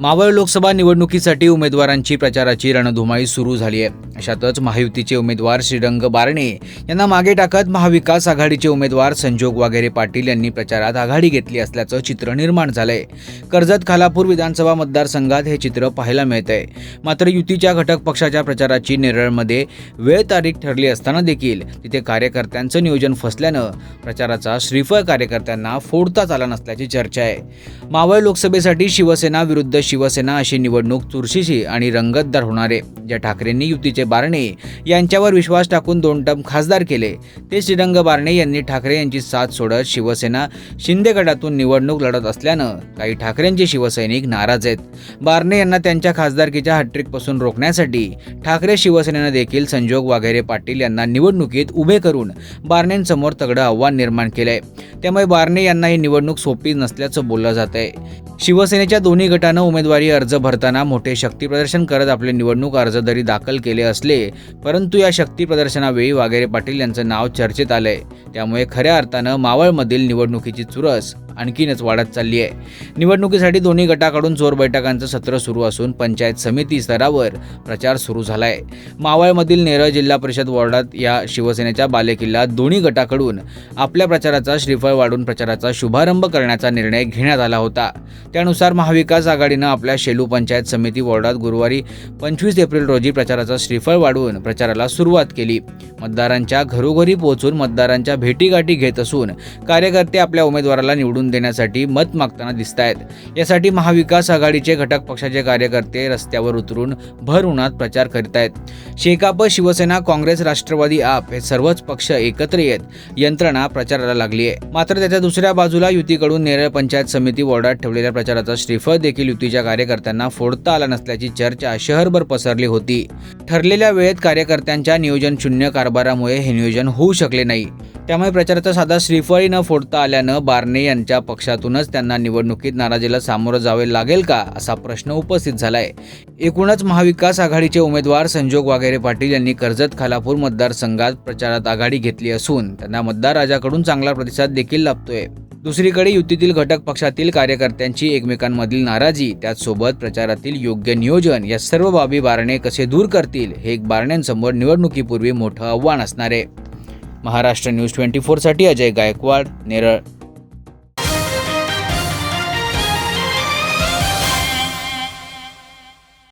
मावळ लोकसभा निवडणुकीसाठी उमेदवारांची प्रचाराची रणधुमाळी सुरू झाली आहे. अशातच महायुतीचे उमेदवार श्रीरंग बारणे यांना मागे टाकत महाविकास आघाडीचे उमेदवार संजोग वागेरे पाटील यांनी प्रचारात आघाडी घेतली असल्याचं चित्र निर्माण झालंय. कर्जत खालापूर विधानसभा मतदारसंघात हे चित्र पाहायला मिळतंय. मात्र युतीच्या घटक पक्षाच्या प्रचाराची नेरळमध्ये वेळ तारीख ठरली असताना देखील तिथे कार्यकर्त्यांचं नियोजन फसल्यानं प्रचाराचा श्रीफळ कार्यकर्त्यांना फोडताच आला नसल्याची चर्चा आहे. मावळ लोकसभेसाठी शिवसेना विरुद्ध शिवसेना अशी निवडणूक चुरशीशी आणि रंगतदार होणार. आहे ज्या ठाकरेंनी युतीचे बारणे यांच्यावर विश्वास टाकून दोन टर्म खासदार केले ते श्रीरंग बारणे यांनी ठाकरे यांची साथ सोडत शिवसेना शिंदे गटातून निवडणूक लढत असल्यानं काही ठाकरेंचे शिवसैनिक नाराज आहेत. बारणे यांना त्यांच्या खासदारकीच्या हॅट्रिकपासून रोखण्यासाठी ठाकरे शिवसेनेनं देखील संजोग वाघेरे पाटील यांना निवडणुकीत उभे करून बारणेंसमोर तगडं आव्हान निर्माण केलंय. त्यामुळे बारणे यांना ही निवडणूक सोपी नसल्याचं बोललं जात आहे शिवसेनेच्या दोन्ही गटानं उमेदवारी अर्ज भरताना मोठे शक्तीप्रदर्शन करत आपले निवडणूक अर्ज जरी दाखल केले असले परंतु या शक्ती प्रदर्शनावेळी वाघेरे पाटील यांचं नाव चर्चेत आलंय. त्यामुळे खऱ्या अर्थानं मावळमधील निवडणुकीची चुरस आणखीनच वाढत चालली आहे. निवडणुकीसाठी दोन्ही गटाकडून जोर बैठकांचं सत्र सुरू असून पंचायत समिती स्तरावर प्रचार सुरू झाला आहे मावळमधील नेरळ जिल्हा परिषद वॉर्डात या शिवसेनेच्या बालेकिल्ला दोन्ही गटाकडून आपल्या प्रचाराचा श्रीफळ वाढून प्रचाराचा शुभारंभ करण्याचा निर्णय घेण्यात आला होता. त्यानुसार महाविकास आघाडीनं आपल्या शेलू पंचायत समिती वॉर्डात गुरुवारी पंचवीस एप्रिल रोजी प्रचाराचा श्रीफळ वाढवून प्रचाराला सुरुवात केली. मतदारांच्या घरोघरी पोहोचून मतदारांच्या भेटीगाठी घेत असून कार्यकर्ते आपल्या उमेदवाराला निवडून देण्यासाठी मत मागताना दिसत आहेत यासाठी महाविकास आघाडीचे घटक पक्षाचे कार्यकर्ते रस्त्यावर उतरून भर उन्हात प्रचार करीत आहेत शेकाप शिवसेना काँग्रेस राष्ट्रवादी आप हे सर्वच पक्ष एकत्र येत यंत्रणा प्रचाराला लागली आहे मात्र त्याच्या दुसऱ्या बाजूला युतीकडून नेरळ पंचायत समिती वॉर्डात ठेवलेल्या प्रचाराचा श्रीफळ देखील युतीच्या कार्यकर्त्यांना फोडता आला नसल्याची चर्चा शहरभर पसरली होती. ठरलेल्या वेळेत कार्यकर्त्यांच्या नियोजन शून्य कारभारामुळे हे नियोजन होऊ शकले नाही. त्यामुळे प्रचाराचा साधा श्रीफळी न फोडता आल्यानं बारणे यांच्या पक्षातूनच त्यांना निवडणुकीत नाराजीला सामोरं जावे लागेल का असा प्रश्न उपस्थित झालाय. एकूणच महाविकास आघाडीचे उमेदवार संजोग वाघेरे पाटील यांनी कर्जत खालापूर मतदारसंघात प्रचारात आघाडी घेतली असून त्यांना मतदार राजाकडून चांगला प्रतिसाद देखील लाभतोय. दुसरीकडे युतीतील घटक पक्षातील कार्यकर्त्यांची एकमेकांमधील नाराजी त्याचसोबत प्रचारातील योग्य नियोजन या सर्व बाबी बारणे कसे दूर करतील हे एक बारण्यांसमोर निवडणुकीपूर्वी मोठं आव्हान असणार आहे. महाराष्ट्र न्यूज ट्वेंटी फोरसाठी अजय गायकवाड नेरळ.